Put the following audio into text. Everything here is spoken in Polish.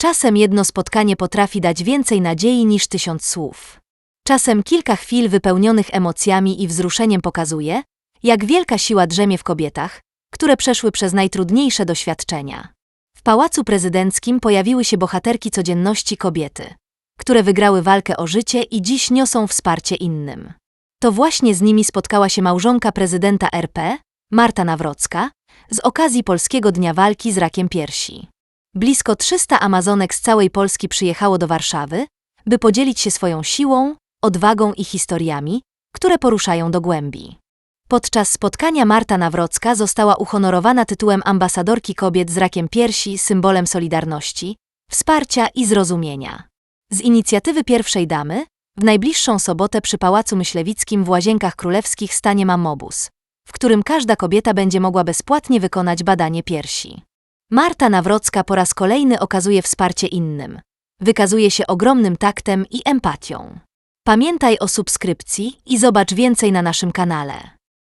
Czasem jedno spotkanie potrafi dać więcej nadziei niż tysiąc słów. Czasem kilka chwil wypełnionych emocjami i wzruszeniem pokazuje, jak wielka siła drzemie w kobietach, które przeszły przez najtrudniejsze doświadczenia. W Pałacu Prezydenckim pojawiły się bohaterki codzienności kobiety, które wygrały walkę o życie i dziś niosą wsparcie innym. To właśnie z nimi spotkała się małżonka prezydenta RP, Marta Nawrocka, z okazji Polskiego Dnia Walki z Rakiem Piersi. Blisko 300 Amazonek z całej Polski przyjechało do Warszawy, by podzielić się swoją siłą, odwagą i historiami, które poruszają do głębi. Podczas spotkania Marta Nawrocka została uhonorowana tytułem ambasadorki kobiet z rakiem piersi, symbolem solidarności, wsparcia i zrozumienia. Z inicjatywy pierwszej damy w najbliższą sobotę przy Pałacu Myślewickim w Łazienkach Królewskich stanie Mammobus, w którym każda kobieta będzie mogła bezpłatnie wykonać badanie piersi. Marta Nawrocka po raz kolejny okazuje wsparcie innym. Wykazuje się ogromnym taktem i empatią. Pamiętaj o subskrypcji i zobacz więcej na naszym kanale.